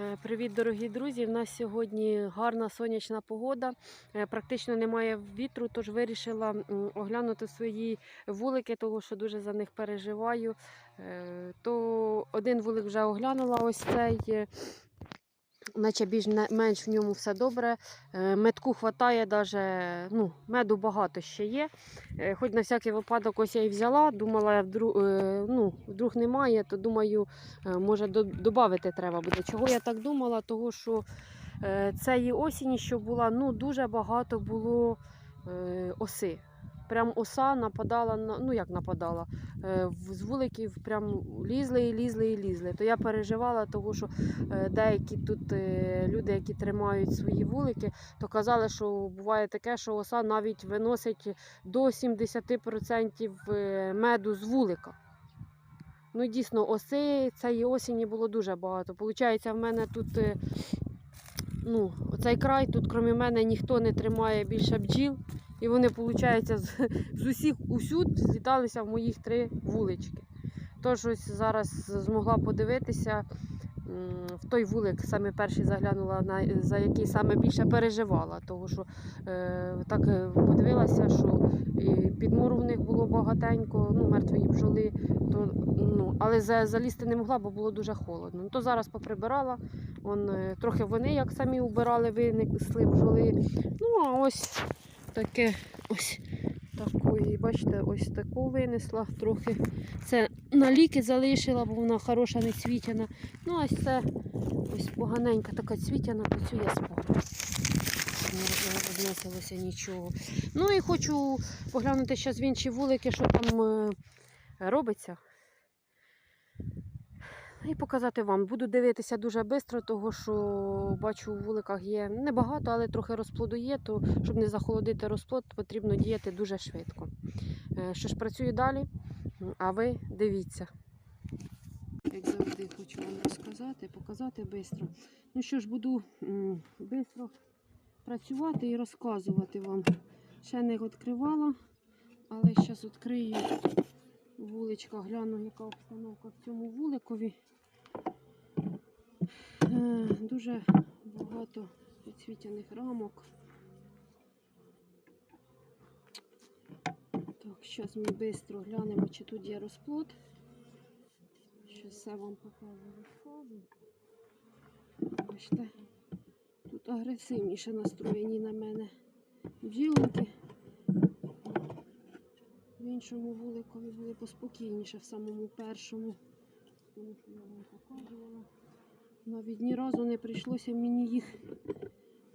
Е, Привіт, дорогі друзі! У нас сьогодні гарна сонячна погода. Е, Практично немає вітру, тож вирішила оглянути свої вулики, тому що дуже за них переживаю. Е, То один вулик вже оглянула ось цей. Е, Наче більш менш в ньому все добре. Е, Медку хватає, даже, ну, меду багато ще є. Е, Хоч на всякий випадок ось я і взяла, думала, вдруг, ну, вдруг немає, то думаю, Е, Може, додати треба буде. Чого я так думала? Того, що е, цієї осені, що була, ну дуже багато було е, оси. Прям оса нападала на ну як нападала, е, з вуликів прям лізли і лізли і лізли. То я переживала, того, що е, деякі тут е, люди, які тримають свої вулики, то казали, що буває таке, що оса навіть виносить до 70% е, меду з вулика. Ну, дійсно, оси цієї осені було дуже багато. Получається, в мене тут, е, ну, оцей край, тут, крім мене, ніхто не тримає більше бджіл. І вони, виходить, з, з усіх усюд зліталися в моїх три вулички. Тож ось зараз змогла подивитися. В той вулик саме перший заглянула, на, за який саме більше переживала. Тому що е, так е, подивилася, що підмору в них було багатенько, ну, мертвої бджоли, то, ну, але за, залізти не могла, бо було дуже холодно. Ну, то зараз поприбирала. Он, е, трохи вони як самі убирали, винесли бджоли. Ну, а ось таке ось такої, бачите, ось таку винесла трохи. Це на ліки залишила, бо вона хороша, не цвітяна. Ну, ось це ось поганенька така цвітяна, то цю я спала. Не розносилося нічого. Ну і хочу поглянути зараз в інші вулики, що там е, робиться. І показати вам. Буду дивитися дуже швидко, тому що бачу, у вуликах є небагато, але трохи розплоду є, то щоб не захолодити розплод, потрібно діяти дуже швидко. Е, Що ж працюю далі, а ви дивіться. Як завжди хочу вам розказати, показати швидко. Ну що ж, буду швидко працювати і розказувати вам. Ще не відкривала, але зараз відкрию вуличка, гляну, яка обстановка в цьому вуликові. Е, Дуже багато підсвітяних рамок. Так, зараз ми швидко глянемо, чи тут є розплод. Щас все вам покажу розкажу. Бачите, тут агресивніше настроєні на мене бджілки. В іншому вуликові були поспокійніше в самому першому. Тому що я вам показувала. Навіть ні разу не прийшлося мені їх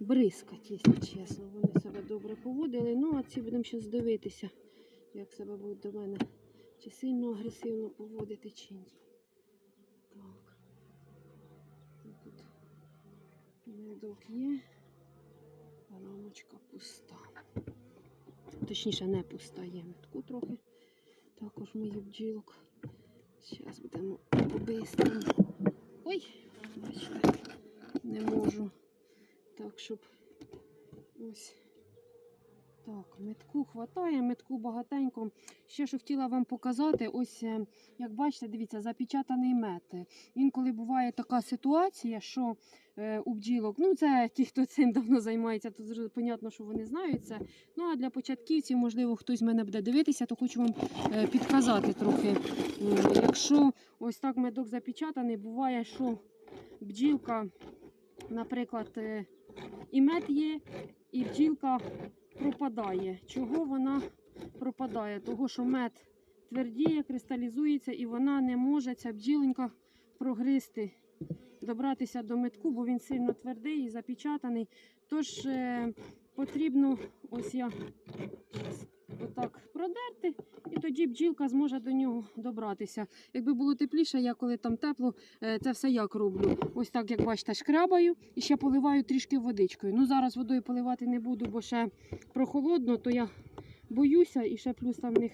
бризкати, якщо чесно. Вони себе добре поводили. Ну, а ці будемо зараз дивитися, як себе будуть до мене. Чи сильно агресивно поводити, чи ні. Так. Тут медок є. Рамочка пуста. Точніше, не пуста є метку трохи. Також моїх бджілок. Зараз будемо по-бистрому. Ой, бачите, не можу. Так, щоб ось. Так, метку хватає, метку багатенько. Ще що хотіла вам показати, ось е, як бачите, дивіться, запечатаний мед. Інколи буває така ситуація, що е, у бджілок, ну це ті, хто цим давно займається, то зрозуміло, що вони знають це. Ну а для початківців, можливо, хтось мене буде дивитися, то хочу вам е, підказати трохи. Якщо ось так медок запечатаний, буває, що бджілка, наприклад, е, і мед є, і бджілка пропадає. Чого вона пропадає? Того, що мед твердіє, кристалізується, і вона не може, ця бджіленька, прогризти, добратися до метку, бо він сильно твердий і запечатаний. Тож е, потрібно, ось я отак продерти, і тоді бджілка зможе до нього добратися. Якби було тепліше, я коли там тепло, е, це все як роблю. Ось так, як бачите, шкрабаю і ще поливаю трішки водичкою. Ну зараз водою поливати не буду, бо ще прохолодно, то я боюся і ще плюс там в них.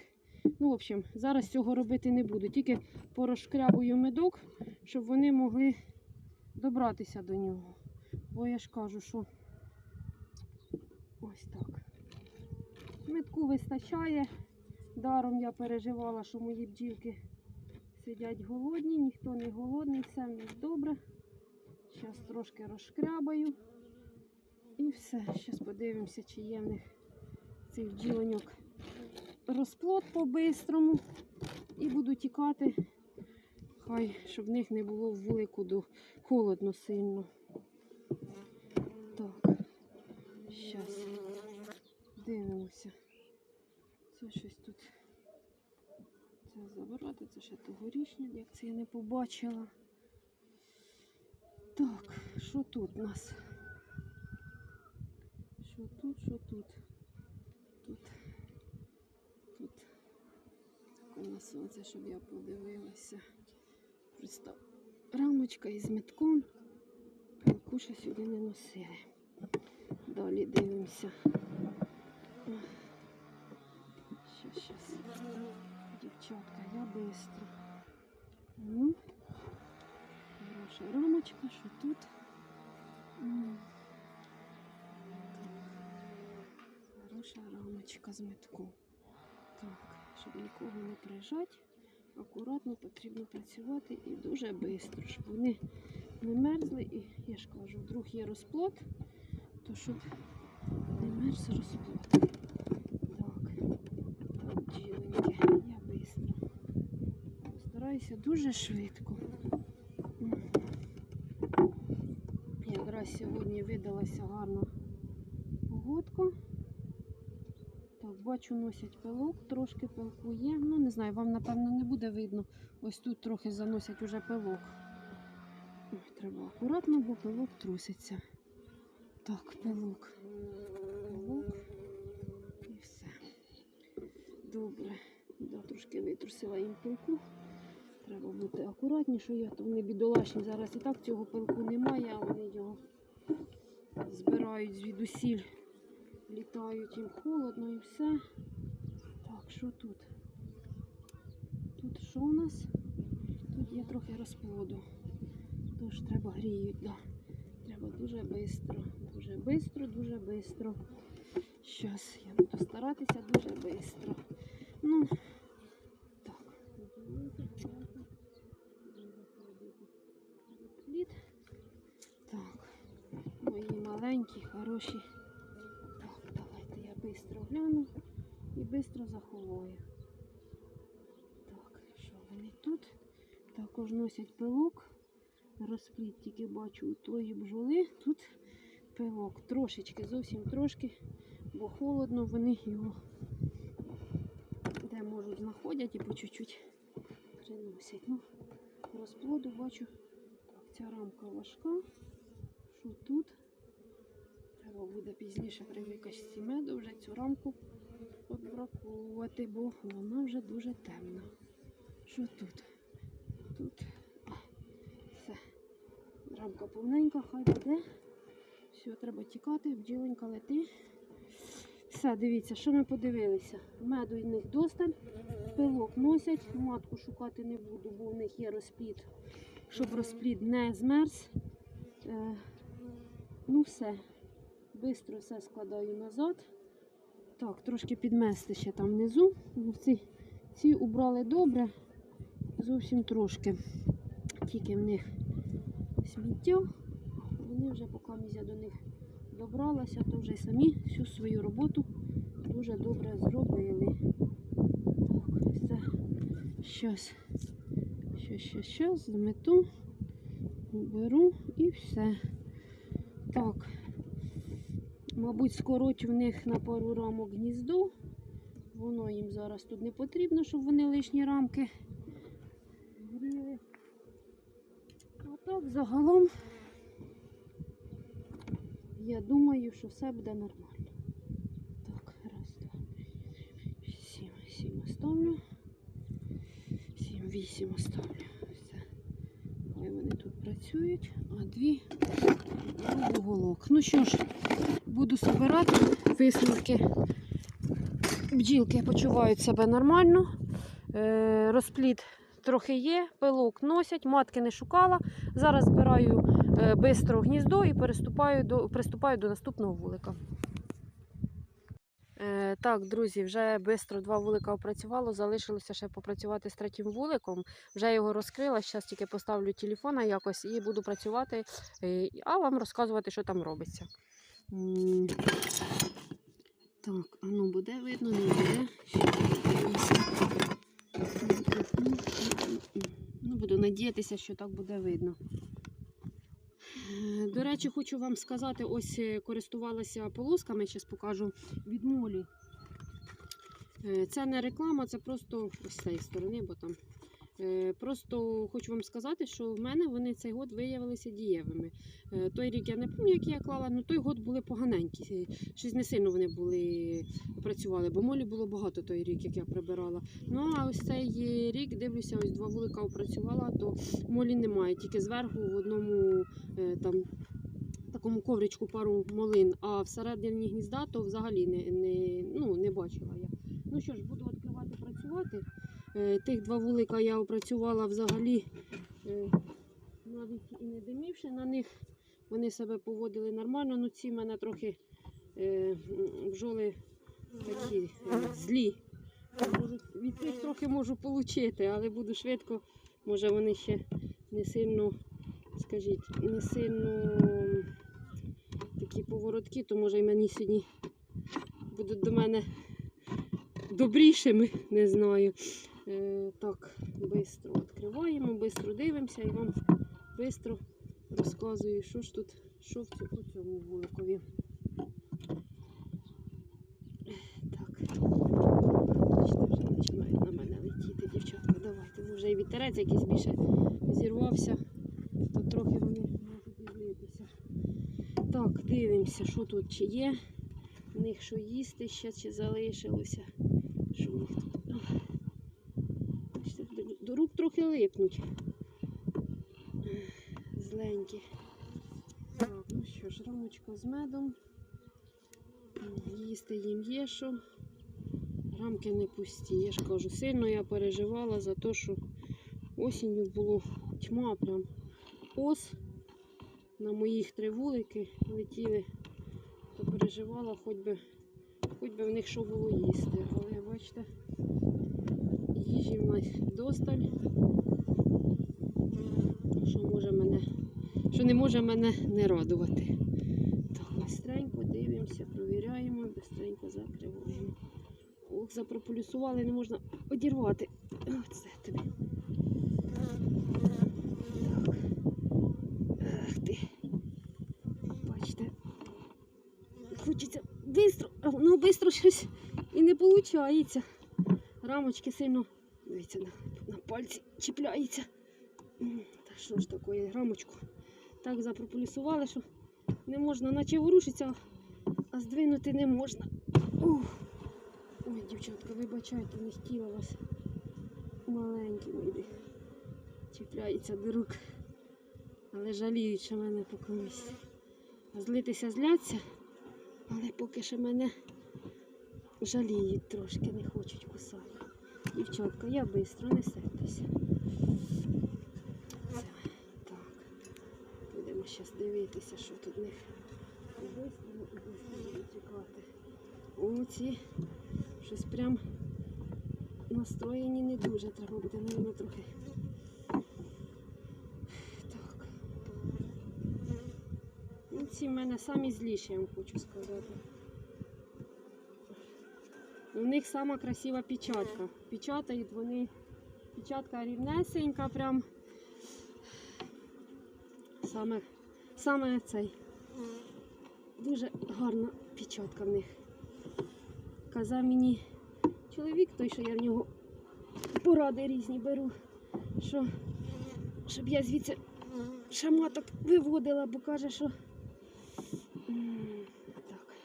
Ну, в общем, зараз цього робити не буду. Тільки порошкрябую медок, щоб вони могли добратися до нього. Бо я ж кажу, що ось так. Метку вистачає. Даром я переживала, що мої бджілки сидять голодні, ніхто не голодний, все в них добре. Зараз трошки розшкрябаю. І все. Зараз подивимося, чи є в них цих бджілоньок розплод по-бистрому. І буду тікати. Хай, щоб в них не було в до холодно сильно. Так. Зараз. Дивимося. Це щось тут. Це забирати, це ще тогорічне, як це я не побачила. Так, що тут у нас? Що тут, що тут? Тут. Тут. У нас оце, щоб я подивилася. Просто рамочка із метком. Пилку сюди не носили. Далі дивимося. Быстро. Ну, хороша рамочка, що тут? Хороша рамочка з метком. Так, щоб нікого не прижати, акуратно потрібно працювати і дуже швидко, щоб вони не мерзли. І я ж кажу, вдруг є розплод, то щоб не мерз розплод. Так, так, бджіленьки, я швидко. Стараюся дуже швидко. Якраз сьогодні видалася гарна погодка. Так, бачу, носять пилок, трошки пилку є. Ну, не знаю, вам напевно не буде видно. Ось тут трохи заносять уже пилок. Треба акуратно, бо пилок труситься. Так, пилок. Пилок. І все. Добре. Да, трошки витрусила їм пилку. Треба бути акуратнішою, то вони бідолашні. Зараз і так цього пилку немає, а вони його збирають звідусіль. Літають їм холодно і все. Так, що тут? Тут що у нас? Тут є трохи розплоду. Тож треба гріють, да. Треба дуже швидко. Дуже швидко, дуже швидко. Щас я буду старатися дуже швидко. Ну, так. Плід. Так. Мої маленькі, хороші. Так, давайте я швидко гляну і швидко заховаю. Так, що вони тут? Також носять пилок. Розплід тільки бачу у тої бджоли. Тут пилок. Трошечки, зовсім трошки, бо холодно, вони його де можуть знаходять і по чуть-чуть приносять. Ну, розплоду бачу. Так, ця рамка важка. Що тут? Треба буде пізніше при викачці меду вже цю рамку обраховувати, бо вона вже дуже темна. Що тут? Тут а, все. Рамка повненька, хай буде. Все, треба тікати, бджіленька лети. Все, дивіться, що ми подивилися. Меду в них досталь, пилок носять, матку шукати не буду, бо в них є розплід, щоб розплід не змерз. Е, ну все. Бистро все складаю назад. Так, трошки підмести ще там внизу. Ну, Ці, ці убрали добре, зовсім трошки. Тільки в них сміття. Вони вже, поки я до них добралася, то вже самі всю свою роботу дуже добре зробили. Так, все. Щас. Щас, щас, щас, замету, беру і все. Так. Мабуть, скороть в них на пару рамок гніздо. Воно їм зараз тут не потрібно, щоб вони лишні рамки гріли. А так, загалом, я думаю, що все буде нормально. Так, раз, два, сім, сім оставлю. Сім, вісім оставлю. Все. Хай вони тут працюють, а дві в уголок. Ну що ж, буду збирати висновки. Бджілки почувають себе нормально. Е, розплід трохи є, пилок носять, матки не шукала. Зараз збираю е, бистро гніздо і переступаю до, приступаю до наступного вулика. Е, так, друзі, вже швидко два вулика опрацювало. Залишилося ще попрацювати з третім вуликом. Вже його розкрила. Зараз тільки поставлю телефона якось і буду працювати, а вам розказувати, що там робиться. Так, а ну буде видно, не буде. Ну, буду надіятися, що так буде видно. Е, До речі, хочу вам сказати, ось е, користувалася полосками, зараз покажу від молі. Е, Це не реклама, це просто ось з цієї сторони, бо там. Е, Просто хочу вам сказати, що в мене вони цей год виявилися дієвими. Е, Той рік я не пам'ятаю, які я клала, але той год були поганенькі. Е, Щось не сильно вони були працювали, бо молі було багато той рік, як я прибирала. Ну а ось цей рік дивлюся, ось два вулика опрацювала, то молі немає. Тільки зверху в одному там такому ковричку пару молин, а всередині гнізда то взагалі не, не, ну, не бачила я. Ну що ж, буду відкривати працювати. Е, Тих два вулика я опрацювала взагалі е, навіть і не димівши на них. Вони себе поводили нормально, ну ці мене трохи е, м, бджоли такі злі. Від них трохи можу отримати, але буду швидко. Може вони ще не сильно, скажіть, не сильно такі поворотки, то може і мені сьогодні будуть до мене добрішими, не знаю. Е, так, швидко відкриваємо, швидко дивимося і вам швидко розказую, що ж тут, що в цю- у цьому вуликові. Так. Бачите, вже починають на мене летіти, дівчатка. Давайте. Вже і вітерець якийсь більше зірвався, то трохи вони можуть злитися. Так, дивимося, що тут чи є. У них що їсти ще чи залишилося. Що у них тут? До рук трохи липнуть. Зленькі. Так, ну що ж, рамочка з медом. Їсти їм є що. Рамки не пусті. Я ж кажу, сильно я переживала за те, що осінню було тьма прям ос. На моїх три вулики летіли, то переживала, хоч би, хоч би в них що було їсти. Але бачите, їжі в досталь. Що може мене, що не може мене не радувати. Так, быстренько дивимося, провіряємо, быстренько закриваємо. Ох, запрополюсували, не можна одірвати. Оце тобі. Так. Ах ти. Бачите. Хочеться бистро, воно бистро щось і не виходить. Рамочки сильно, дивіться, на, на пальці чіпляється. Та що ж такое, рамочку так запрополісували, що не можна, наче ворушиться, а здвинути не можна. Ух. Ой, дівчатка, вибачайте, не хотіла вас. Маленькі мої. Чіпляється до рук. Але жаліють, що мене по комусь. Злитися зляться, але поки що мене жаліють трошки, не хочуть кусати. Дівчатка, я швидко, не сердися. Так. Будемо зараз дивитися, що тут в них. Тікати. Оці щось прям настроєні не дуже. Треба буде, мабуть, трохи. Так. Ну, ці в мене самі зліші, я вам хочу сказати. У них сама красива печатка. Печатають вони. Печатка рівнесенька, прям. Саме, саме цей. Дуже гарна печатка в них. Казав мені чоловік, той, що я в нього поради різні беру, що щоб я звідси шаматок виводила, бо каже, що так.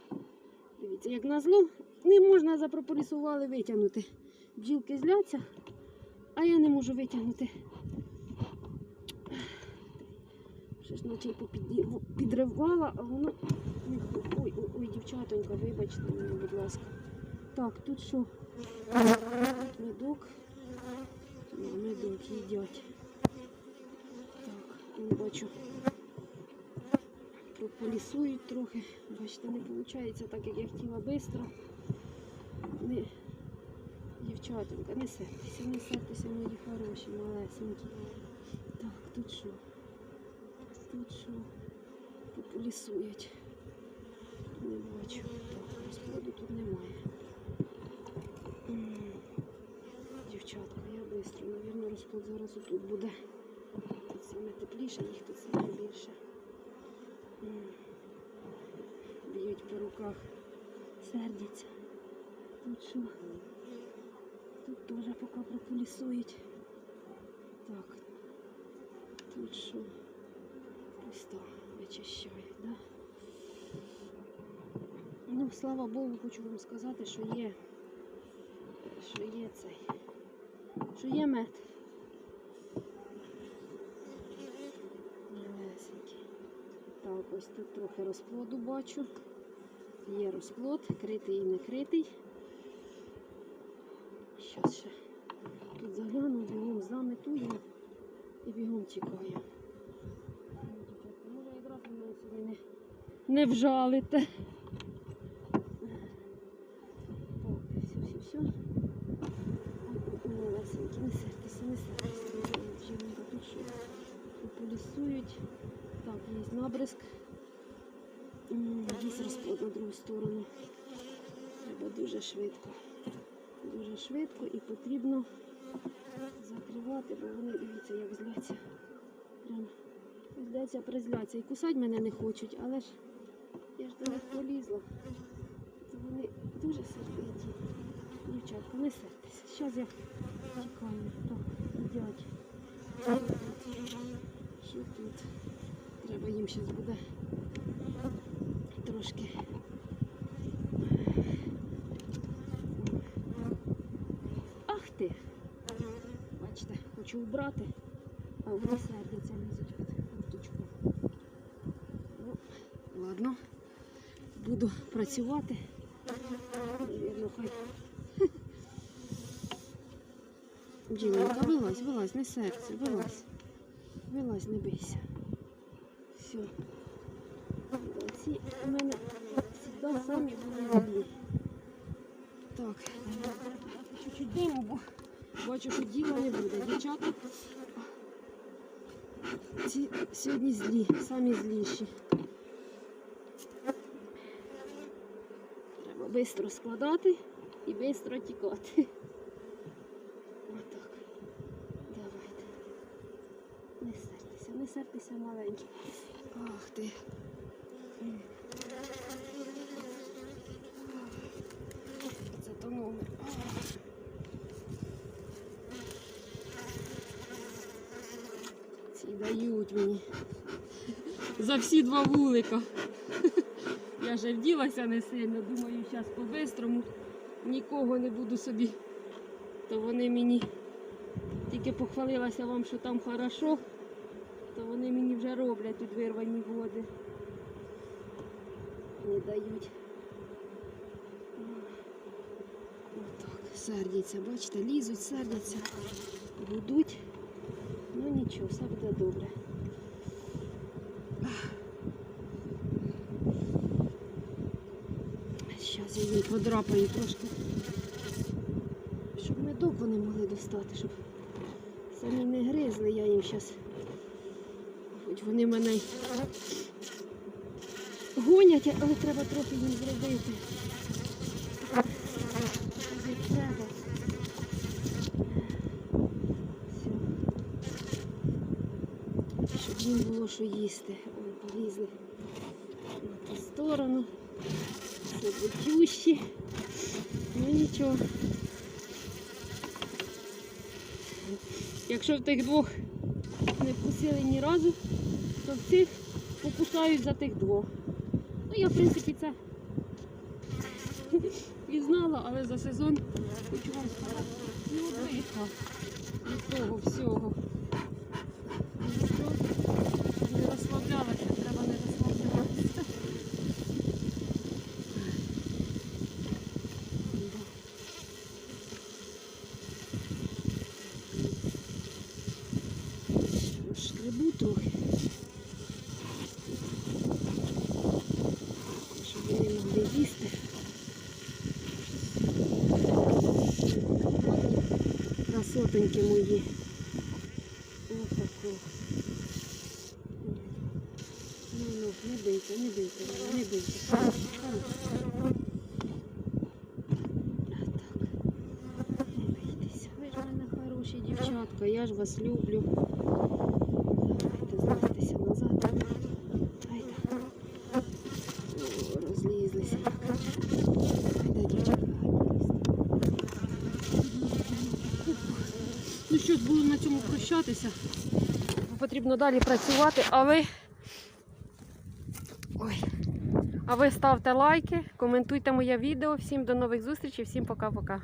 Дивіться, як назло, не можна запропорісували витягнути. Бджілки зляться, а я не можу витягнути. Ще ж наче підривала, а воно. не Ой, ой, дівчатонька, вибачте мене, будь ласка. Так, тут що? Медок. Да, медок їдять. Так, он бачу. Прополісують трохи. Бачите, не виходить так, як я хотіла швидко. Дівчатонька, не сертеся, не сертеся, мої хороші, малесенькі. Так, тут що? Тут що? Популісують. Не бачу. Так, розкладу тут немає. Дівчатка, я швидко. Навірно, розклад зараз отут буде. Тут саме тепліше, їх тут саме більше. Б'ють по руках, сердяться. Тут що? Тут теж поки пропулісують. Так. Тут що? Так вичищають, да? Ну, слава Богу, хочу вам сказати, що є, що є цей, що є мед. Малесенький. Так, ось тут трохи розплоду бачу. Є розплод, критий і не критий. Щас ще тут загляну, бігом заметую і бігом тікаю. Ну, Може якраз ви мене сьогодні не, не вжалите. Все, все, все. Малесенькі, не сертеся, не. Жінка тут що популісують. Так, є набризк. Є розплод на другу сторону. Треба дуже швидко. Дуже швидко і потрібно закривати, бо вони, дивіться, як зляться. Прям зляться, призляться. І кусати мене не хочуть, але ж я ж до них полізла. То вони дуже сердиті. Дівчатка, не сертеся. Зараз я чекаю. Так, їдять. Що тут? Треба їм зараз буде трошки. Ах ти! Бачите, хочу убрати, а вони сердяться лізуть під курточку. Ну, ладно, буду працювати. Навірно, хай. Ділянка, вилазь, вилазь, не серце, вилазь. Вилазь, не бийся. Все. Ці у мене завжди самі були злі. Так, чуть-чуть диму, бо бачу, що діла не буде. Дівчата ці сьогодні злі, самі зліші. Треба швидко складати і швидко тікати. Отак. Давайте. Не сертеся, не сертеся маленький. Ах ти. М. Це то номер. Ах. Ці дають мені. За всі два вулика. Я вже вділася не сильно, думаю, зараз по-бистрому нікого не буду собі. То вони мені тільки похвалилася вам, що там хорошо, то вони мені вже роблять тут вирвані води. Не дають. Отак, сердяться, бачите, лізуть, сердяться, гудуть. Ну нічого, все буде добре. Зараз я її подрапаю трошки, щоб медок вони могли достати, щоб самі не гризли, я їм зараз. Хоч вони мене гонять, але треба трохи їм зробити. Все. Щоб їм було що їсти. Ой, полізли на ту сторону. Бутющі. Ну нічого. Якщо в тих двох не вкусили ні разу, то в цих покусають за тих двох. Ну я в принципі це і знала, але за сезон хочу вам сказати, одвикла від того всього. Нічого, Не розслаблялася, треба не розслаблятися. Да. Шкребу трохи. Щоб вони могли їсти. красотоньки мої. Ось таку. Ну, ну, не бийте, не бийте, не бийте. Ви ж хороші дівчатка, я ж вас люблю. Давайте знайтеся назад. Айда. Розлізлися. Айда, дівчатка, Ну що ж, на цьому прощатися. Потрібно далі працювати, а ви. Ой. А ви ставте лайки, коментуйте моє відео. Всім до нових зустрічей, всім пока-пока.